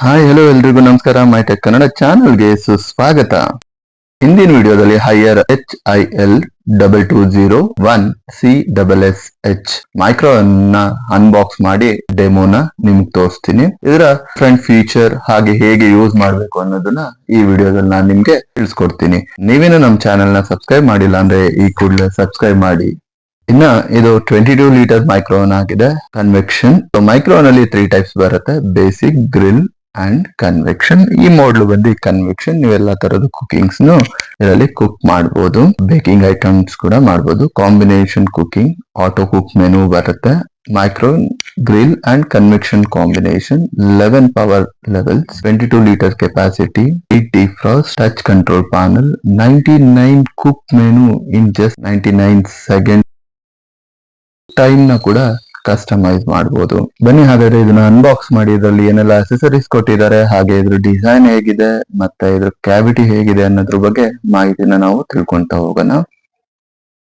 Hi hello ಎಲ್ರಿಗೂ ನಮಸ್ಕಾರ. ಮೈಟೆಕ್ ಕನ್ನಡ ಚಾನಲ್ಗೆ ಸುಸ್ವಾಗತ. ಹಿಂದಿನ ವಿಡಿಯೋದಲ್ಲಿ Haier H I L double two zero one C double S H micro ನ ಅನ್ಬಾಕ್ಸ್ ಮಾಡಿ ಡೆಮೋನ ನಿಮ್ಗೆ ತೋರಿಸ್ತೀನಿ. ಇದರ ಫ್ರಂಟ್ ಫೀಚರ್ ಹಾಗೆ ಹೇಗೆ ಯೂಸ್ ಮಾಡಬೇಕು ಅನ್ನೋದನ್ನ ಈ ವಿಡಿಯೋದಲ್ಲಿ ನಾನು ನಿಮ್ಗೆ ತಿಳಿಸ್ಕೊಡ್ತೀನಿ. ನೀವೇನು ನಮ್ಮ ಚಾನೆಲ್ನ ಸಬ್ಸ್ಕ್ರೈಬ್ ಮಾಡಿಲ್ಲ ಅಂದ್ರೆ ಈ ಕೂಡಲೇ ಸಬ್ಸ್ಕ್ರೈಬ್ ಮಾಡಿ. ಇನ್ನ ಇದು ಟ್ವೆಂಟಿ ಟೂ ಲೀಟರ್ ಮೈಕ್ರೋನ್ ಆಗಿದೆ ಕನ್ವೆಕ್ಷನ್ ಮೈಕ್ರೋನ್ ಅಲ್ಲಿ ತ್ರೀ ಟೈಪ್ಸ್ ಬರುತ್ತೆ. ಬೇಸಿಕ್ ಗ್ರಿಲ್ ಅಂಡ್ ಕನ್ವೆಕ್ಷನ್ ಈ ಮಾಡಲ್ ಬಂದು ಕನ್ವೆಕ್ಷನ್ ನೀವೆಲ್ಲ ತರದ ಕುಕಿಂಗ್ಸ್ ನು ಇದರಲ್ಲಿ ಕುಕ್ ಮಾಡಬಹುದು ಬೇಕಿಂಗ್ ಐಟಮ್ಸ್ ಕೂಡ ಮಾಡಬಹುದು combination cooking auto cook menu ಬರುತ್ತೆ. Micro grill and convection combination eleven power levels twenty two litre capacity defrost touch control panel ninety nine cook menu in just ninety nine second ಟೈಮ್ನ ಕೂಡ customise ಮಾಡಬಹುದು ಬನ್ನಿ ಹಾಗಾದ್ರೆ ಇದನ್ನ unbox ಮಾಡಿ, ಇದರಲ್ಲಿ ಏನೆಲ್ಲ ಅಸೆಸರೀಸ್ ಕೊಟ್ಟಿದ್ದಾರೆ, ಹಾಗೆ ಇದ್ರ ಡಿಸೈನ್ ಹೇಗಿದೆ, ಮತ್ತೆ ಇದ್ರ ಕ್ಯಾವಿಟಿ ಹೇಗಿದೆ ಅನ್ನೋದ್ರ ಬಗ್ಗೆ ಮಾಹಿತಿನ ನಾವು ತಿಳ್ಕೊಂತ ಹೋಗೋಣ.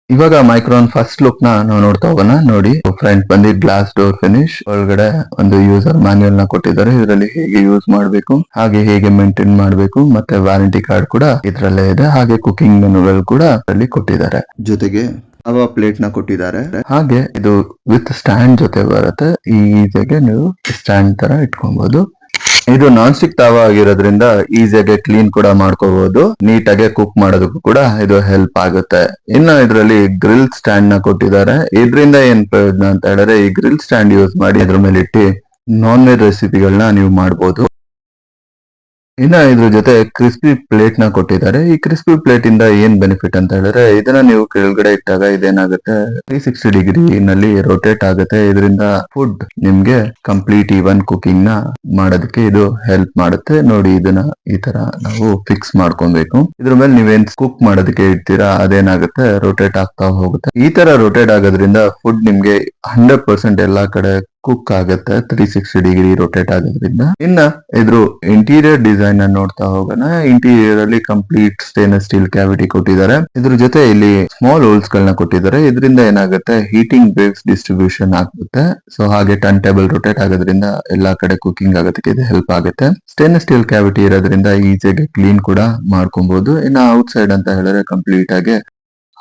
ಇವಾಗ ಮೈಕ್ರೋನ್ ಫಸ್ಟ್ ಲುಕ್ನ ನಾವು ನೋಡ್ತಾ ಹೋಗೋಣ. ನೋಡಿ ಫ್ರಂಟ್ ಬಂದಿ ಗ್ಲಾಸ್ ಡೋರ್ ಫಿನಿಶ್ ಒಳಗಡೆ ಒಂದು ಯೂಸರ್ ಮ್ಯಾನ್ಯಲ್ನ ಕೊಟ್ಟಿದ್ದಾರೆ. ಇದರಲ್ಲಿ ಹೇಗೆ ಯೂಸ್ ಮಾಡಬೇಕು, ಹಾಗೆ ಹೇಗೆ ಮೇಂಟೈನ್ ಮಾಡಬೇಕು, ಮತ್ತೆ ವಾರಂಟಿ ಕಾರ್ಡ್ ಕೂಡ ಇದರಲ್ಲೇ ಇದೆ. ಹಾಗೆ ಕುಕಿಂಗ್ ಮೆನುಗಳು ಕೂಡ ಇದರಲ್ಲಿ ಕೊಟ್ಟಿದ್ದಾರೆ. ಜೊತೆಗೆ ಹವಾ ಪ್ಲೇಟ್ನ ಕೊಟ್ಟಿದ್ದಾರೆ? ಹಾಗೆ ಇದು ವಿತ್ ಸ್ಟ್ಯಾಂಡ್ ಜೊತೆ ಬರುತ್ತೆ. ಈಸಿಯಾಗಿ ನೀವು ಸ್ಟ್ಯಾಂಡ್ ತರ ಇಟ್ಕೊಬಹುದು ಇದು ನಾನ್ ಸ್ಟಿಕ್ ತಾವ ಆಗಿರೋದ್ರಿಂದ ಈಸಿಯಾಗಿ ಕ್ಲೀನ್ ಕೂಡ ಮಾಡ್ಕೋಬಹುದು ನೀಟಾಗಿ ಕುಕ್ ಮಾಡೋದಕ್ಕೂ ಕೂಡ ಇದು ಹೆಲ್ಪ್ ಆಗುತ್ತೆ. ಇನ್ನು ಇದರಲ್ಲಿ ಗ್ರಿಲ್ ಸ್ಟ್ಯಾಂಡ್ನ ಕೊಟ್ಟಿದ್ದಾರೆ. ಇದರಿಂದ ಏನ್ ಪ್ರಯೋಜನ ಅಂತ ಹೇಳಿದ್ರೆ ಈ ಗ್ರಿಲ್ ಸ್ಟ್ಯಾಂಡ್ ಯೂಸ್ ಮಾಡಿ ಅದ್ರ ಮೇಲೆ ಇಟ್ಟು ನಾನ್ ವೆಜ್ ರೆಸಿಪಿಗಳನ್ನ ನೀವು ಮಾಡಬಹುದು ಇನ್ನ ಇದ್ರ ಜೊತೆ ಕ್ರಿಸ್ಪಿ ಪ್ಲೇಟ್ನ ಕೊಟ್ಟಿದ್ದಾರೆ. ಈ ಕ್ರಿಸ್ಪಿ ಪ್ಲೇಟ್ ಇಂದ ಏನ್ ಬೆನಿಫಿಟ್ ಅಂತ ಹೇಳಿದ್ರೆ, ಇದನ್ನ ನೀವು ಕೆಳಗಡೆ ಇಟ್ಟಾಗ ಇದೇನಾಗುತ್ತೆ? ತ್ರೀ ಸಿಕ್ಸ್ಟಿ ಡಿಗ್ರಿ ನಲ್ಲಿ ರೊಟೇಟ್ ಆಗುತ್ತೆ. ಇದರಿಂದ ಫುಡ್ ನಿಮ್ಗೆ ಕಂಪ್ಲೀಟ್ ಈವನ್ ಕುಕಿಂಗ್ನ ಮಾಡೋದಕ್ಕೆ ಇದು ಹೆಲ್ಪ್ ಮಾಡುತ್ತೆ. ನೋಡಿ ಇದನ್ನ ಈ ತರ ನಾವು ಫಿಕ್ಸ್ ಮಾಡ್ಕೊಬೇಕು. ಇದ್ರ ಮೇಲೆ ನೀವೇನ್ ಕುಕ್ ಮಾಡೋದಕ್ಕೆ ಇಡ್ತೀರಾ, ಅದೇನಾಗುತ್ತೆ? ರೊಟೇಟ್ ಆಗ್ತಾ ಹೋಗುತ್ತೆ. ಈ ತರ ರೊಟೇಟ್ ಆಗೋದ್ರಿಂದ ಫುಡ್ ನಿಮ್ಗೆ ಹಂಡ್ರೆಡ್ ಪರ್ಸೆಂಟ್ ಎಲ್ಲಾ ಕಡೆ ಕುಕ್ ಆಗುತ್ತೆ ತ್ರೀ ಸಿಕ್ಸ್ಟಿ ಡಿಗ್ರಿ ರೊಟೇಟ್ ಆಗೋದ್ರಿಂದ. ಇನ್ನ ಇದ್ರ ಇಂಟೀರಿಯರ್ ಡಿಸೈನ್ ಅನ್ನ ನೋಡ್ತಾ ಹೋಗೋಣ. ಇಂಟೀರಿಯರ್ ಅಲ್ಲಿ ಕಂಪ್ಲೀಟ್ ಸ್ಟೇನ್ಲೆಸ್ ಸ್ಟೀಲ್ ಕ್ಯಾವಿಟಿ ಕೊಟ್ಟಿದ್ದಾರೆ. ಇದ್ರ ಜೊತೆ ಇಲ್ಲಿ ಸ್ಮಾಲ್ ಹೋಲ್ಸ್ ಗಳನ್ನ ಕೊಟ್ಟಿದ್ದಾರೆ. ಇದರಿಂದ ಏನಾಗುತ್ತೆ? ಹೀಟಿಂಗ್ ವೇವ್ಸ್ ಡಿಸ್ಟ್ರಿಬ್ಯೂಷನ್ ಆಗುತ್ತೆ ಸೊ ಹಾಗೆ ಟರ್ನ್ ಟೇಬಲ್ ರೊಟೇಟ್ ಆಗೋದ್ರಿಂದ ಎಲ್ಲಾ ಕಡೆ ಕುಕಿಂಗ್ ಆಗೋದಕ್ಕೆ ಇದು ಹೆಲ್ಪ್ ಆಗುತ್ತೆ. ಸ್ಟೇನ್ಲೆಸ್ ಸ್ಟೀಲ್ ಕ್ಯಾವಿಟಿ ಇರೋದ್ರಿಂದ ಈಸಿಯಾಗಿ ಕ್ಲೀನ್ ಕೂಡ ಮಾಡ್ಕೊಬಹುದು ಇನ್ನ ಔಟ್ ಸೈಡ್ ಅಂತ ಹೇಳಿದ್ರೆ ಕಂಪ್ಲೀಟ್ ಆಗಿ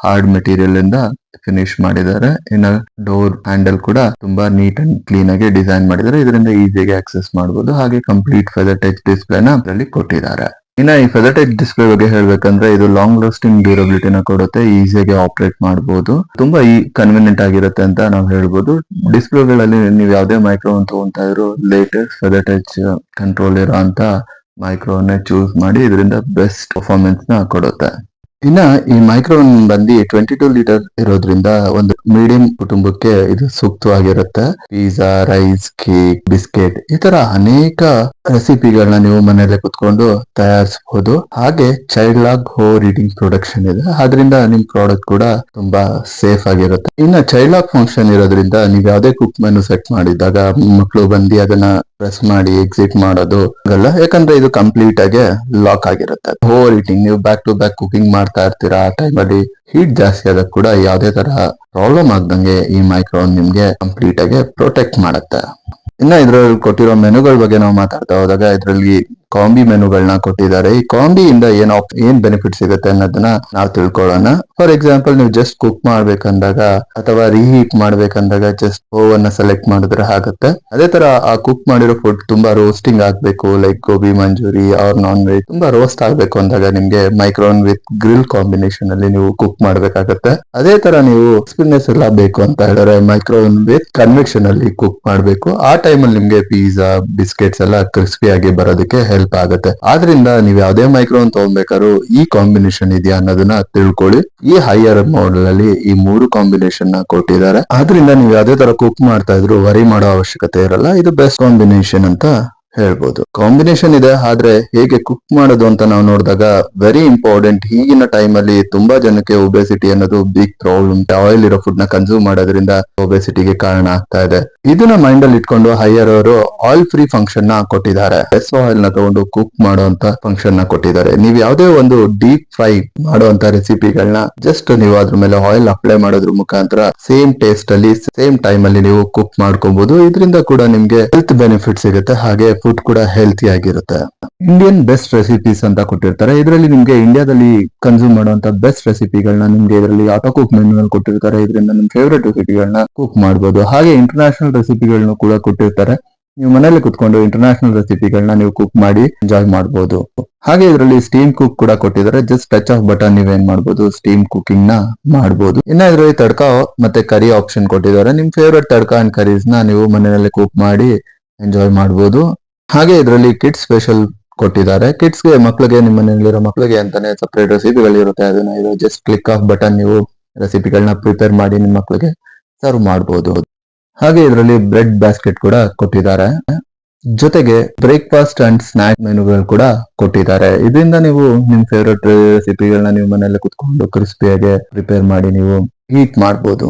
ಹಾರ್ಡ್ ಮೆಟೀರಿಯಲ್ ಇಂದ ಫಿನಿಶ್ ಮಾಡಿದ್ದಾರೆ. ಇನ್ನ ಡೋರ್ ಹ್ಯಾಂಡಲ್ ಕೂಡ ತುಂಬಾ ನೀಟ್ ಅಂಡ್ ಕ್ಲೀನ್ ಆಗಿ ಡಿಸೈನ್ ಮಾಡಿದ್ದಾರೆ. ಇದರಿಂದ ಈಸಿಯಾಗಿ ಆಕ್ಸೆಸ್ ಮಾಡಬಹುದು ಹಾಗೆ ಕಂಪ್ಲೀಟ್ ಫೆದರ್ ಟಚ್ನ ಅದರಲ್ಲಿ ಕೊಟ್ಟಿದ್ದಾರೆ. ಇನ್ನ ಈ ಫೆದರ್ ಟಚ್ ಡಿಸ್ಪ್ಲೇ ಬಗ್ಗೆ ಹೇಳ್ಬೇಕಂದ್ರೆ ಇದು ಲಾಂಗ್ ಲಾಸ್ಟಿಂಗ್ ಡ್ಯೂರಬಿಲಿಟಿನ ಕೊಡುತ್ತೆ. ಈಸಿಯಾಗಿ ಆಪರೇಟ್ ಮಾಡಬಹುದು ತುಂಬಾ ಈ ಕನ್ವಿನಿಯಂಟ್ ಆಗಿರುತ್ತೆ ಅಂತ ನಾವು ಹೇಳ್ಬೋದು. ಡಿಸ್ಪ್ಲೇಗಳಲ್ಲಿ ನೀವು ಯಾವುದೇ ಮೈಕ್ರೋನ್ ತಗೊಂತಾ ಇದ್ರು ಲೇಟೆಸ್ಟ್ ಫೆದರ್ ಟಚ್ ಕಂಟ್ರೋಲ್ ಇರೋ ಅಂತ ಮೈಕ್ರೋನ್ ಚೂಸ್ ಮಾಡಿ ಇದರಿಂದ ಬೆಸ್ಟ್ ಪರ್ಫಾರ್ಮೆನ್ಸ್ನ ಕೊಡುತ್ತೆ. ಇನ್ನ ಈ ಮೈಕ್ರೋನ್ ಬಂದು ಟ್ವೆಂಟಿ ಟೂ ಲೀಟರ್ ಇರೋದ್ರಿಂದ ಒಂದು ಮೀಡಿಯಂ ಕುಟುಂಬಕ್ಕೆ ಇದು ಸೂಕ್ತವಾಗಿರುತ್ತೆ. ಪಿಜ್ಜಾ ರೈಸ್ ಕೇಕ್ ಬಿಸ್ಕೆಟ್ ಈ ತರ ಅನೇಕ ರೆಸಿಪಿಗಳನ್ನ ನೀವು ಮನೆಯಲ್ಲೇ ಕುತ್ಕೊಂಡು ತಯಾರಿಸಬಹುದು ಹಾಗೆ ಚೈಲ್ಡ್ ಲಾಗ್ ಹೋ ರೀಡಿಂಗ್ ಪ್ರೊಡಕ್ಷನ್ ಇದೆ. ಅದರಿಂದ ನಿಮ್ ಪ್ರಾಡಕ್ಟ್ ಕೂಡ ತುಂಬಾ ಸೇಫ್ ಆಗಿರುತ್ತೆ. ಇನ್ನ ಚೈಲ್ಡ್ ಲಾಕ್ ಫಂಕ್ಷನ್ ಇರೋದ್ರಿಂದ ನೀವು ಯಾವ್ದೇ ಕುಕ್ ಮೆನು ಸೆಟ್ ಮಾಡಿದಾಗ ಮಕ್ಕಳು ಬಂದು ಅದನ್ನ ಪ್ರೆಸ್ ಮಾಡಿ ಎಕ್ಸಿಟ್ ಮಾಡೋದು ಆಗಲ್ಲ. ಯಾಕಂದ್ರೆ ಇದು ಕಂಪ್ಲೀಟ್ ಆಗಿ ಲಾಕ್ ಆಗಿರುತ್ತೆ. ಹೋ ರೀಟಿಂಗ್ ನೀವು ಬ್ಯಾಕ್ ಟು ಬ್ಯಾಕ್ ಕುಕಿಂಗ್ ಮಾಡ್ತಾ ಇರ್ತೀರಾ, ಆ ಟೈಮಲ್ಲಿ ಹೀಟ್ ಜಾಸ್ತಿ ಆದಾಗ ಕೂಡ ಯಾವುದೇ ತರ ಪ್ರಾಬ್ಲಮ್ ಆಗ್ದಂಗೆ ಈ ಮೈಕ್ರೋನ್ ನಿಮ್ಗೆ ಕಂಪ್ಲೀಟ್ ಆಗಿ ಪ್ರೊಟೆಕ್ಟ್ ಮಾಡುತ್ತೆ. ಇನ್ನ ಇದ್ರಲ್ಲಿ ಕೊಟ್ಟಿರೋ ಮೆನುಗಳ ಬಗ್ಗೆ ನಾವು ಮಾತಾಡ್ತಾ ಹೋದಾಗ ಇದರಲ್ಲಿ ಕಾಂಬಿ ಮೆನುಗಳನ್ನ ಕೊಟ್ಟಿದ್ದಾರೆ. ಈ ಕಾಂಬಿಯಿಂದ ಏನ್ ಆಪ್ ಏನ್ ಬೆನಿಫಿಟ್ ಸಿಗುತ್ತೆ ಅನ್ನೋದನ್ನ ನಾವು ತಿಳ್ಕೊಳ್ಳೋಣ. ಫಾರ್ ಎಕ್ಸಾಂಪಲ್ ನೀವು ಜಸ್ಟ್ ಕುಕ್ ಮಾಡ್ಬೇಕಂದಾಗ ಅಥವಾ ರೀಹೀಟ್ ಮಾಡ್ಬೇಕಂದಾಗ ಜಸ್ಟ್ ಓವನ್ ಸೆಲೆಕ್ಟ್ ಮಾಡಿದ್ರೆ ಆಗುತ್ತೆ. ಅದೇ ತರ ಆ ಕುಕ್ ಮಾಡಿರೋ ಫುಡ್ ತುಂಬಾ ರೋಸ್ಟಿಂಗ್ ಆಗ್ಬೇಕು like gobi manchuri or non veg ತುಂಬಾ ರೋಸ್ಟ್ ಆಗ್ಬೇಕು ಅಂದಾಗ ನಿಮ್ಗೆ ಮೈಕ್ರೋನ್ ವಿತ್ ಗ್ರಿಲ್ ಕಾಂಬಿನೇಷನ್ ಅಲ್ಲಿ ನೀವು ಕುಕ್ ಮಾಡ್ಬೇಕಾಗತ್ತೆ. ಅದೇ ತರ ನೀವು ಎಕ್ಸ್ಪೀರಿಯನ್ಸ್ ಎಲ್ಲ ಬೇಕು ಅಂತ ಹೇಳಿದ್ರೆ ಮೈಕ್ರೋನ್ ವಿತ್ ಕನ್ವೆಕ್ಷನ್ ಅಲ್ಲಿ ಕುಕ್ ಮಾಡ್ಬೇಕು. ಆ ಟೈಮ್ ಅಲ್ಲಿ ನಿಮ್ಗೆ ಪಿಜ್ಜಾ ಬಿಸ್ಕೆಟ್ಸ್ ಎಲ್ಲ ಕ್ರಿಸ್ಪಿ ಆಗಿ ಬರೋದಕ್ಕೆ ಹೆಲ್ಪ್ ಆಗುತ್ತೆ. ಆದ್ರಿಂದ ನೀವು ಯಾವ್ದೇ ಮೈಕ್ರೋನ್ ತಗೊಬೇಕಾದ್ರೂ ಈ ಕಾಂಬಿನೇಷನ್ ಇದೆಯಾ ಅನ್ನೋದನ್ನ ತಿಳ್ಕೊಳ್ಳಿ. ಈ ಹೈಯರ್ ಮಾಡಲ್ ಅಲ್ಲಿ ಈ ಮೂರು ಕಾಂಬಿನೇಷನ್ನ ಕೊಟ್ಟಿದ್ದಾರೆ. ಆದ್ರಿಂದ ನೀವು ಯಾವ್ದೇ ತರ ಕುಕ್ ಮಾಡ್ತಾ ಇದ್ರು ವರಿ ಮಾಡೋ ಅವಶ್ಯಕತೆ ಇರಲ್ಲ. ಇದು ಬೆಸ್ಟ್ ಕಾಂಬಿನೇಷನ್ ಅಂತ ಹೇಳ್ಬೋದು. ಕಾಂಬಿನೇಷನ್ ಇದೆ, ಆದ್ರೆ ಹೇಗೆ ಕುಕ್ ಮಾಡೋದು ಅಂತ ನಾವು ನೋಡಿದಾಗ ವೆರಿ ಇಂಪಾರ್ಟೆಂಟ್ ಈಗಿನ ಟೈಮ್ ಅಲ್ಲಿ ತುಂಬಾ ಜನಕ್ಕೆ ಒಬೆಸಿಟಿ ಅನ್ನೋದು ಬಿಗ್ ಪ್ರಾಬ್ಲಮ್ ಆಯಿಲ್ ಇರೋ ಫುಡ್ನ ಕನ್ಸ್ಯೂಮ್ ಮಾಡೋದ್ರಿಂದ ಒಬೆಸಿಟಿಗೆ ಕಾರಣ ಆಗ್ತಾ ಇದೆ. ಇದನ್ನ ಮೈಂಡ್ ಅಲ್ಲಿ ಇಟ್ಕೊಂಡು ಹೈಯರ್ ಅವರು ಆಯಿಲ್ ಫ್ರೀ ಫಂಕ್ಷನ್ನ ಕೊಟ್ಟಿದ್ದಾರೆ. ಎಸ್ ಆಯಿಲ್ನ ತಗೊಂಡು ಕುಕ್ ಮಾಡುವಂತ ಫಂಕ್ಷನ್ನ ಕೊಟ್ಟಿದ್ದಾರೆ. ನೀವು ಯಾವುದೇ ಒಂದು ಡೀಪ್ ಫ್ರೈ ಮಾಡುವಂತ ರೆಸಿಪಿಗಳನ್ನ ಜಸ್ಟ್ ನೀವು ಅದ್ರ ಮೇಲೆ ಆಯಿಲ್ ಅಪ್ಲೈ ಮಾಡೋದ್ರ ಮುಖಾಂತರ ಸೇಮ್ ಟೇಸ್ಟ್ ಅಲ್ಲಿ ಸೇಮ್ ಟೈಮ್ ಅಲ್ಲಿ ನೀವು ಕುಕ್ ಮಾಡ್ಕೊಬಹುದು ಇದರಿಂದ ಕೂಡ ನಿಮ್ಗೆ ಹೆಲ್ತ್ ಬೆನಿಫಿಟ್ ಸಿಗುತ್ತೆ. ಹಾಗೆ ಫುಡ್ ಕೂಡ ಹೆಲ್ತಿ ಆಗಿರುತ್ತೆ. ಇಂಡಿಯನ್ ಬೆಸ್ಟ್ ರೆಸಿಪೀಸ್ ಅಂತ ಕೊಟ್ಟಿರ್ತಾರೆ. ಇದರಲ್ಲಿ ನಿಮ್ಗೆ ಇಂಡಿಯಾದಲ್ಲಿ ಕನ್ಸ್ಯೂಮ್ ಮಾಡುವಂತ ಬೆಸ್ಟ್ ರೆಸಿಪಿಗಳನ್ನ ನಿಮ್ಗೆ ಇದರಲ್ಲಿ ಆಟೋ ಕುಕ್ ಮೆನ್ಯೂನಲ್ಲಿ ಕೊಟ್ಟಿರ್ತಾರೆ. ಇದರಿಂದ ನಿಮ್ ಫೇವ್ರೇಟ್ ರೆಸಿಪಿಗಳನ್ನ ಕುಕ್ ಮಾಡಬಹುದು ಹಾಗೆ ಇಂಟರ್ನ್ಯಾಷನಲ್ ರೆಸಿಪಿಗಳನ್ನು ಕೂಡ ಕೊಟ್ಟಿರ್ತಾರೆ. ನೀವು ಮನೇಲಿ ಕುತ್ಕೊಂಡು ಇಂಟರ್ನ್ಯಾಷನಲ್ ರೆಸಿಪಿಗಳನ್ನ ನೀವು ಕುಕ್ ಮಾಡಿ ಎಂಜಾಯ್ ಮಾಡಬಹುದು ಹಾಗೆ ಇದರಲ್ಲಿ ಸ್ಟೀಮ್ ಕುಕ್ ಕೂಡ ಕೊಟ್ಟಿದ್ದಾರೆ. ಜಸ್ಟ್ ಟಚ್ ಆಫ್ ಬಟನ್ ನೀವೇನ್ ಮಾಡಬಹುದು ಸ್ಟೀಮ್ ಕುಕಿಂಗ್ನ ಮಾಡಬಹುದು ಇನ್ನ ಇದರಲ್ಲಿ ತಡ್ಕ ಮತ್ತೆ ಕರಿ ಆಪ್ಷನ್ ಕೊಟ್ಟಿದ್ದಾರೆ. ನಿಮ್ ಫೇವ್ರೇಟ್ ತಡ್ಕ ಅಂಡ್ ಕರೀಸ್ನ ನೀವು ಮನೆಯಲ್ಲಿ ಕುಕ್ ಮಾಡಿ ಎಂಜಾಯ್ ಮಾಡಬಹುದು ಹಾಗೆ ಇದರಲ್ಲಿ ಕಿಡ್ಸ್ ಸ್ಪೆಷಲ್ ಕೊಟ್ಟಿದ್ದಾರೆ. ಕಿಡ್ಸ್ಗೆ ಮಕ್ಕಳಿಗೆ ನಿಮ್ಮ ಮನೆಯಲ್ಲಿರೋ ಮಕ್ಕಳಿಗೆ ಅಂತಾನೆ ಸಪರೇಟ್ ರೆಸಿಪಿಗಳಿರುತ್ತೆ ಅದನ್ನ ಇದು ಜಸ್ಟ್ ಕ್ಲಿಕ್ ಆಫ್ ಬಟನ್ ನೀವು ರೆಸಿಪಿಗಳನ್ನ ಪ್ರಿಪೇರ್ ಮಾಡಿ ನಿಮ್ಮ ಮಕ್ಕಳಿಗೆ ಸರ್ವ್ ಮಾಡಬಹುದು ಹಾಗೆ ಇದರಲ್ಲಿ ಬ್ರೆಡ್ ಬ್ಯಾಸ್ಕೆಟ್ ಕೂಡ ಕೊಟ್ಟಿದ್ದಾರೆ. ಜೊತೆಗೆ ಬ್ರೇಕ್ಫಾಸ್ಟ್ ಅಂಡ್ ಸ್ನಾಕ್ ಮೆನುಗಳು ಕೂಡ ಕೊಟ್ಟಿದ್ದಾರೆ. ಇದರಿಂದ ನೀವು ನಿಮ್ ಫೇವ್ರೆಟ್ ರೆಸಿಪಿಗಳನ್ನ ನೀವು ಮನೆಯಲ್ಲಿ ಕುತ್ಕೊಂಡು ಕ್ರಿಸ್ಪಿಯಾಗಿ ಪ್ರಿಪೇರ್ ಮಾಡಿ ನೀವು ಹೀಟ್ ಮಾಡಬಹುದು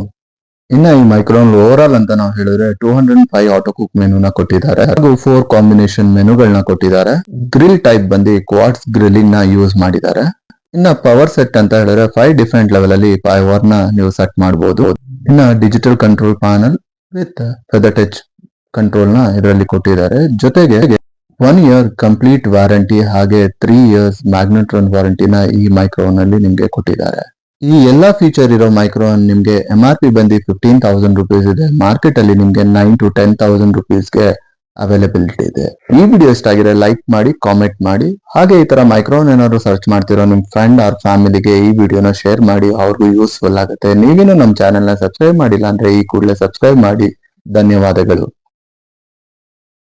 ಇನ್ನ ಈ ಮೈಕ್ರೋನ್ ಓವರ್ ಅಂತ ನಾವು ಹೇಳಿದ್ರೆ two hundred five auto cook ಮೆನುನ ಕೊಟ್ಟಿದ್ದಾರೆ. ಹಾಗೂ ಫೋರ್ ಕಾಂಬಿನೇಷನ್ ಮೆನುಗಳನ್ನ ಕೊಟ್ಟಿದ್ದಾರೆ. ಗ್ರಿಲ್ ಟೈಪ್ ಬಂದು ಕ್ವಾಡ್ಸ್ ಗ್ರಿಲ್ಲಿಂಗ್ನ ಯೂಸ್ ಮಾಡಿದ್ದಾರೆ. ಇನ್ನ ಪವರ್ ಸೆಟ್ ಅಂತ ಹೇಳಿದ್ರೆ ಫೈವ್ ಡಿಫ್ರೆಂಟ್ ಲೆವೆಲ್ ಅಲ್ಲಿ ಪವರ್ನ ನೀವು ಸೆಟ್ ಮಾಡಬಹುದು ಇನ್ನ digital control panel with feather touch ಕಂಟ್ರೋಲ್ನ ಇದರಲ್ಲಿ ಕೊಟ್ಟಿದ್ದಾರೆ. ಜೊತೆಗೆ ಒನ್ ಇಯರ್ ಕಂಪ್ಲೀಟ್ ವಾರಂಟಿ ಹಾಗೆ ತ್ರೀ ಇಯರ್ಸ್ ಮ್ಯಾಗ್ನೆಟ್ರಾನ್ ವಾರಂಟಿನ ಈ ಮೈಕ್ರೋನ್ ಅಲ್ಲಿ ನಿಮ್ಗೆ ಕೊಟ್ಟಿದ್ದಾರೆ. ಈ ಎಲ್ಲಾ ಫೀಚರ್ ಇರೋ ಮೈಕ್ರೋನ್ ನಿಮ್ಗೆ ಎಂ ಆರ್ ಪಿ ಬಂದು ಫಿಫ್ಟೀನ್ ತೌಸಂಡ್ ರುಪೀಸ್ ಇದೆ. ಮಾರ್ಕೆಟ್ ಅಲ್ಲಿ ನಿಮ್ಗೆ ನೈನ್ ಟು ಟೆನ್ ತೌಸಂಡ್ ರುಪೀಸ್ಗೆ ಅವೈಲೇಬಿಲಿಟಿ ಇದೆ. ಈ ವಿಡಿಯೋ ಇಷ್ಟ ಆಗಿದೆ ಲೈಕ್ ಮಾಡಿ ಕಾಮೆಂಟ್ ಮಾಡಿ. ಹಾಗೆ ಈ ತರ ಮೈಕ್ರೋನ್ ಏನಾದ್ರು ಸರ್ಚ್ ಮಾಡ್ತಿರೋ ನಿಮ್ ಫ್ರೆಂಡ್ ಆರ್ ಫ್ಯಾಮಿಲಿಗೆ ಈ ವಿಡಿಯೋನ ಶೇರ್ ಮಾಡಿ, ಅವ್ರಿಗೂ ಯೂಸ್ಫುಲ್ ಆಗುತ್ತೆ. ನೀವೇನು ನಮ್ಮ ಚಾನೆಲ್ನ ಸಬ್ಸ್ಕ್ರೈಬ್ ಮಾಡಿಲ್ಲ ಅಂದ್ರೆ ಈ ಕೂಡಲೇ ಸಬ್ಸ್ಕ್ರೈಬ್ ಮಾಡಿ. ಧನ್ಯವಾದಗಳು.